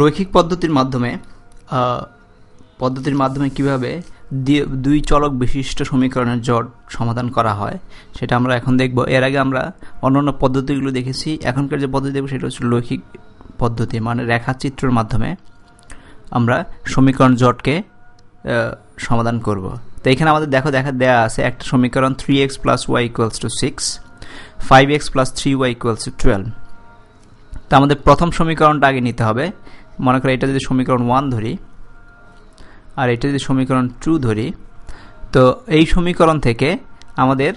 রৈখিক পদ্ধতির মাধ্যমে পদ্ধতির মাধ্যমে কীভাবে দুই চলক বিশিষ্ট সমীকরণের জট সমাধান করা হয়, সেটা আমরা এখন দেখব। এর আগে আমরা অন্যান্য পদ্ধতিগুলো দেখেছি। এখনকার যে পদ্ধতি দেখব সেটা হচ্ছে রৈখিক পদ্ধতি মানে রেখাচিত্রের মাধ্যমে আমরা সমীকরণ জটকে সমাধান করব। তো এখানে আমাদের দেখো, দেখা, দেয়া আছে একটা সমীকরণ three x plus y equals to six five x plus three y equals to twelve তো আমাদের প্রথম সমীকরণটা আগে নিতে হবে। মনে করো এটা যদি সমীকরণ ওয়ান ধরি, আর এটা যদি সমীকরণ টু ধরি, তো এই সমীকরণ থেকে আমাদের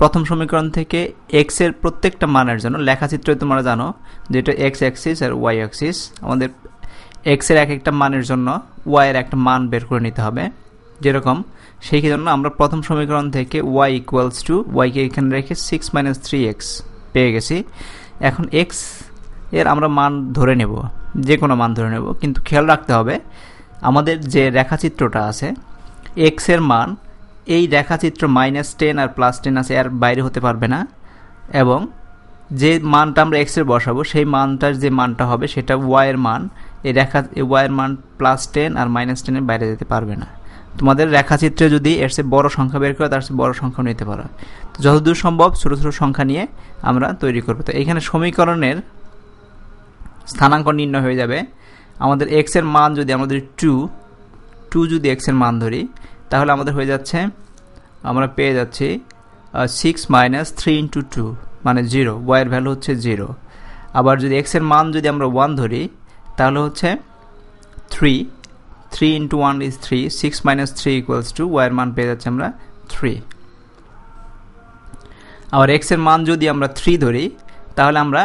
প্রথম সমীকরণ থেকে এক্সের প্রত্যেকটা মানের জন্য লেখাচিত্রে তোমরা জানো যে এটা এক্স অ্যাক্সিস আর ওয়াই অ্যাক্সিস আমাদের এক্সের এক একটা মানের জন্য ওয়াই এর একটা মান বের করে নিতে হবে। যেরকম সেই জন্য আমরা প্রথম সমীকরণ থেকে ওয়াই ইকুয়ালস টু ওয়াইকে এখানে রেখে সিক্স মাইনাস থ্রি এক্স পেয়ে গেছি। এখন এক্স এর আমরা মান ধরে নেব যে কোনো মান ধরে নেব। কিন্তু খেয়াল রাখতে হবে, আমাদের যে রেখাচিত্রটা আছে এক্সের মান, এই রেখাচিত্র মাইনাস টেন আর প্লাস টেন আছে, এর বাইরে হতে পারবে না। এবং যে মানটা আমরা এক্সের বসাবো, সেই মানটার যে মানটা হবে, সেটা ওয়াই এর মান, এই রেখা ওয়াই এর মান প্লাস টেন আর মাইনাস টেনের বাইরে যেতে পারবে না। তোমাদের রেখাচিত্রে যদি এর চেয়ে বড় সংখ্যা বের করে, তার চেয়ে বড় সংখ্যা নিতে পারো। যতদূর সম্ভব ছোটো ছোটো সংখ্যা নিয়ে আমরা তৈরি করব। তো এখানে সমীকরণের স্থানাঙ্ক নির্ণয় হয়ে যাবে। আমাদের এক্সের মান যদি আমাদের টু টু যদি এক্সের মান ধরি, তাহলে আমাদের হয়ে যাচ্ছে, আমরা পেয়ে যাচ্ছি six minus three into two মানে জিরো ওয়াইয়ের ভ্যালু হচ্ছে জিরো আবার যদি এক্সের মান যদি আমরা ওয়ান ধরি, তাহলে হচ্ছে three three into one is three six minus three equals to ওয়াইয়ের মান পেয়ে যাচ্ছে আমরা থ্রি আবার এক্সের মান যদি আমরা থ্রি ধরি, তাহলে আমরা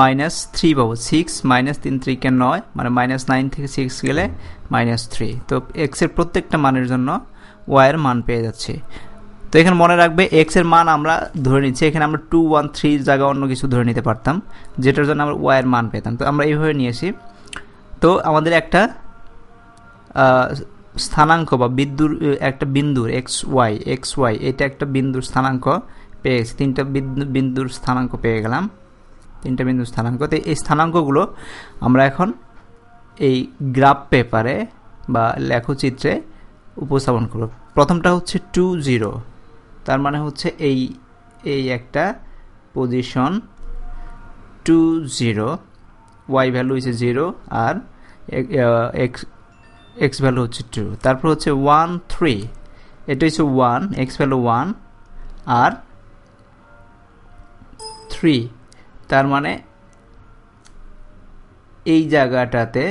মাইনাস থ্রি পাবো সিক্স মাইনাস তিন ত্রিকে নয় মানে মাইনাস নাইন থেকে সিক্স গেলে মাইনাস থ্রি তো এক্সের প্রত্যেকটা মানের জন্য ওয়াইয়ের মান পেয়ে যাচ্ছে। তো এখানে মনে রাখবে এক্সের মান আমরা ধরে নিচ্ছি, এখানে আমরা টু ওয়ান থ্রির জায়গায় অন্য কিছু ধরে নিতে পারতাম, যেটার জন্য আমরা ওয়াইয়ের মান পেতাম। তো আমরা এইভাবে নিয়েছি। তো আমাদের একটা স্থানাঙ্ক বা বিন্দুর, একটা বিন্দুর এক্স ওয়াই এক্স ওয়াই এটা একটা বিন্দুর স্থানাঙ্ক পেয়ে গেছি। তিনটা বিন্দু, বিন্দুর স্থানাঙ্ক পেয়ে গেলাম। তিনটা বিন্দু স্থানাঙ্ক। তো এই স্থানাঙ্কগুলো আমরা এখন এই গ্রাফ পেপারে বা লেখচিত্রে উপস্থাপন করব। প্রথমটা হচ্ছে টু জিরো। তার মানে হচ্ছে এই এই একটা position two zero, y value হচ্ছে জিরো আর এক্স এক্স ভ্যালু হচ্ছে টু। তারপর হচ্ছে ওয়ান থ্রি। এটা হচ্ছে ওয়ান, এক্স ভ্যালু ওয়ান আর থ্রি। তার মানে এই জায়গাটাতে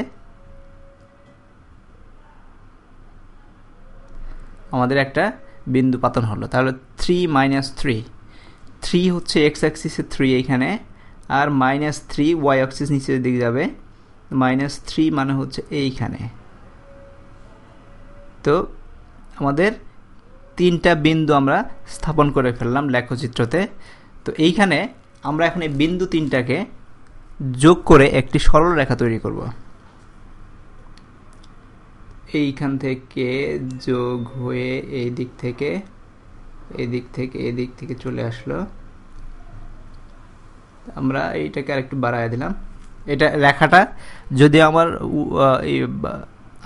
আমাদের একটা বিন্দু পাতন হলো। তাহলে থ্রি মাইনাস থ্রি থ্রি হচ্ছে এক্স অ্যাক্সিসে থ্রি এইখানে আর মাইনাস থ্রি ওয়াই অ্যাক্সিস নিচের দিকে যাবে। মাইনাস থ্রি মানে হচ্ছে এইখানে। তো আমাদের তিনটা বিন্দু আমরা স্থাপন করে ফেললাম লেখচিত্রতে। তো এইখানে আমরা এখন এই বিন্দু তিনটাকে যোগ করে একটি সরল রেখা তৈরি করব। এইখান থেকে যোগ হয়ে এই দিক থেকে, এই দিক থেকে, এই দিক থেকে চলে আসলো। আমরা এইটাকে আর একটু বাড়ায় দিলাম। এটা রেখাটা যদি আমার এই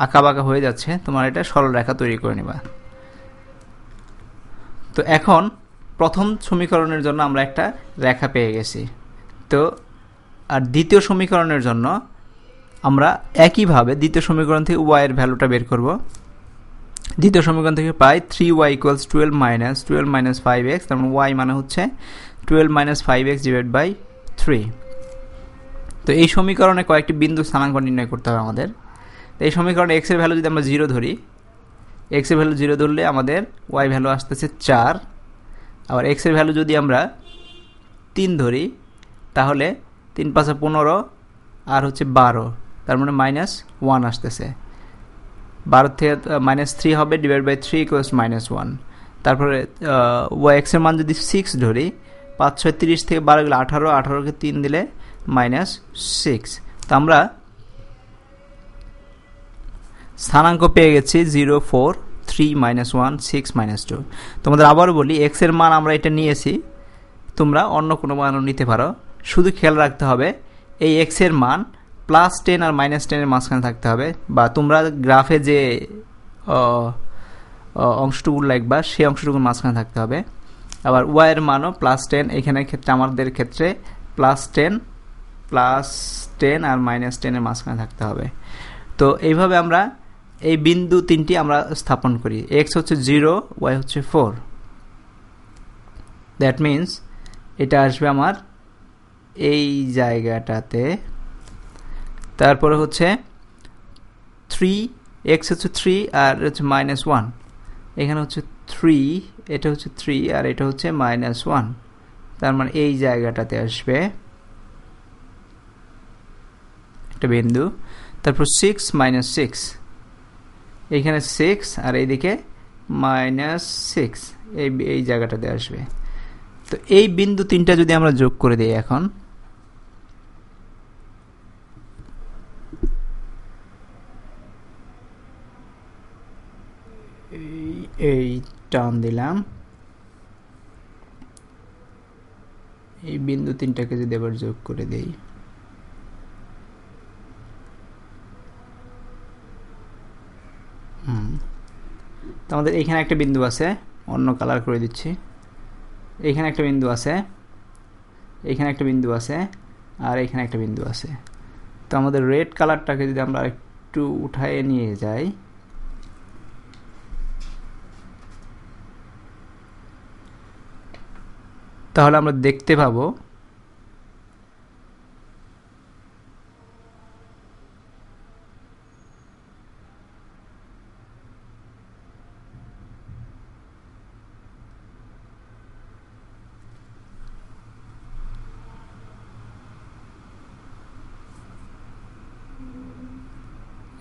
আঁকা বাঁকা হয়ে যাচ্ছে, তোমার এটা সরল রেখা তৈরি করে নিবা। তো এখন প্রথম সমীকরণের জন্য আমরা একটা রেখা পেয়ে গেছি। তো, আর দ্বিতীয় সমীকরণের জন্য আমরা একইভাবে দ্বিতীয় সমীকরণ থেকে ওয়াইয়ের ভ্যালুটা বের করব। দ্বিতীয় সমীকরণ থেকে পাই three y equals twelve minus twelve minus five x তার মানে ওয়াই মানে হচ্ছে twelve minus five x divide by three তো এই সমীকরণে কয়েকটি বিন্দু স্থানাঙ্ক নির্ণয় করতে হবে আমাদের। তো এই সমীকরণে এক্সের ভ্যালু যদি আমরা জিরো ধরি এক্সের ভ্যালু জিরো ধরলে আমাদের ওয়াই ভ্যালু আসতেছে চার। আবার এক্সের ভ্যালু যদি আমরা তিন ধরি, তাহলে তিন পাঁচে পনেরো আর হচ্ছে বারো, তার মানে মাইনাস ওয়ান আসতেছে। বারো থেকে মাইনাস থ্রি হবে divide by three equals minus one তারপরে ওয়াই এক্সের মান যদি সিক্স ধরি, পাঁচ, ছয়, তিরিশ থেকে বারো গেলে আঠারো, আঠারোকে তিন দিলে মাইনাস সিক্স তো আমরা স্থানাঙ্ক পেয়ে গেছি zero four three minus one six minus two তোমাদের আবারও বলি এক্সের মান আমরা এটা নিয়েছি, তোমরা অন্য কোনো মানও নিতে পারো। শুধু খেয়াল রাখতে হবে, এই এক্সের মান প্লাস টেন আর মাইনাস টেনের মাঝখানে থাকতে হবে, বা তোমরা গ্রাফে যে অংশটুকু লিখবা, সেই অংশটুকুর মাঝখানে থাকতে হবে। আবার ওয়াইয়ের মানও প্লাস টেন এখানে ক্ষেত্রে, আমাদের ক্ষেত্রে প্লাস টেন প্লাস টেন আর মাইনাস টেনের মাঝখানে থাকতে হবে। তো এইভাবে আমরা এই বিন্দু তিনটি আমরা স্থাপন করি। এক্স হচ্ছে জিরো ওয়াই হচ্ছে ফোর দ্যাট মিন্স এটা আসবে আমার এই জায়গাটাতে। তারপরে হচ্ছে থ্রি এক্স হচ্ছে থ্রি আর হচ্ছে মাইনাস ওয়ান এখানে হচ্ছে থ্রি এটা হচ্ছে থ্রি আর এটা হচ্ছে মাইনাস ওয়ান তার মানে এই জায়গাটাতে আসবে একটা বিন্দু। তারপর সিক্স মাইনাস সিক্স এইখানে সিক্স আর এইদিকে মাইনাস সিক্স এই এই জায়গাটাতে আসবে। তো এই বিন্দু তিনটা যদি আমরা যোগ করে দিই এখন এই টান দিলাম। এই বিন্দু তিনটাকে যদি আবার যোগ করে দেই তো আমাদের এখানে একটা বিন্দু আছে, অন্য কালার করে দিচ্ছি। এখানে একটা বিন্দু আছে এখানে একটা বিন্দু আছে, আর এখানে একটা বিন্দু আছে। তো আমাদের রেড কালারটাকে যদি আমরা একটু উঠায় নিয়ে যাই, তাহলে আমরা দেখতে পাবো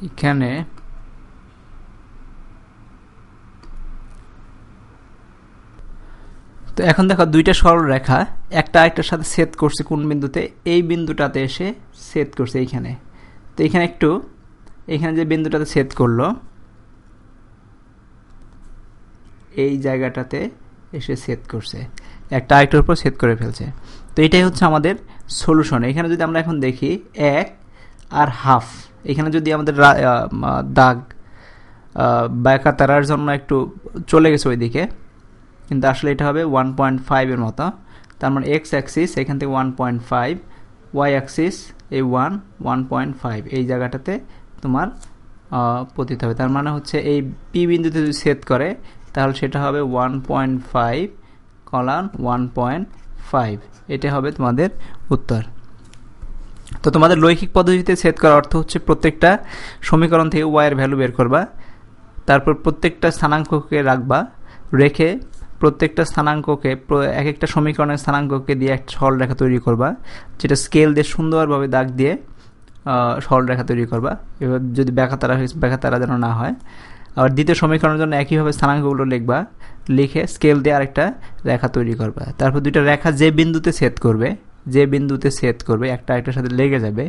এখানে তো এখন দেখো দুইটা সরল রেখা একটা আরেকটার সাথে সেট করছে কোন বিন্দুতে? এই বিন্দুটাতে এসে সেট করছে এইখানে। তো এখানে একটু, এখানে যে বিন্দুটাতে সেট করল, এই জায়গাটাতে এসে সেট করছে। একটা আরেকটার উপর সেট করে ফেলছে। তো এটাই হচ্ছে আমাদের সলিউশন এখানে যদি আমরা এখন দেখি, এক আর হাফ। এখানে যদি আমাদের দাগ ব্যাকা তারার জন্য একটু চলে গেছে ওইদিকে, কিন্তু আসলে এটা হবে ওয়ান পয়েন্ট ফাইভের মতো। তার মানে এক্স অ্যাক্সিস এখান থেকে one point five Y axis এই ওয়ান ওয়ান পয়েন্ট ফাইভ এই জায়গাটাতে তোমার পতিত হবে। তার মানে হচ্ছে এই পি বিন্দুতে যদি সেট করে, তাহলে সেটা হবে one point five colon one point five এটা হবে তোমাদের উত্তর। তো তোমাদের লৈখিক পদ্ধতিতে সেট করার অর্থ হচ্ছে প্রত্যেকটা সমীকরণ থেকে ওয়াইয়ের ভ্যালু বের করবা, তারপর প্রত্যেকটা স্থানাঙ্ককে রাখবা, রেখে প্রত্যেকটা স্থানাঙ্ককে এক একটা সমীকরণের স্থানাঙ্ককে দিয়ে একটা সরলরেখা তৈরি করবা, যেটা স্কেল দিয়ে সুন্দরভাবে দাগ দিয়ে সরলরেখা তৈরি করবা। এবার যদি ব্যাখাতারা ব্যাখাতারা যেন না হয়, আবার দ্বিতীয় সমীকরণের জন্য একইভাবে স্থানাঙ্কগুলো লিখবা, লিখে স্কেল দিয়ে আরেকটা রেখা তৈরি করবা। তারপর দুইটা রেখা যে বিন্দুতে সেট করবে যে বিন্দুতে সেট করবে, একটা একটার সাথে লেগে যাবে,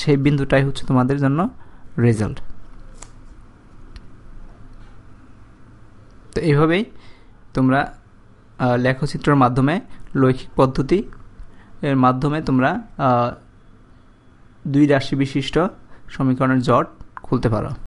সেই বিন্দুটাই হচ্ছে তোমাদের জন্য রেজাল্ট তো এইভাবেই তোমরা লেখচিত্রর মাধ্যমে লৈখিক পদ্ধতি, এর মাধ্যমে তোমরা দুই রাশি বিশিষ্ট সমীকরণের জট খুলতে পারো।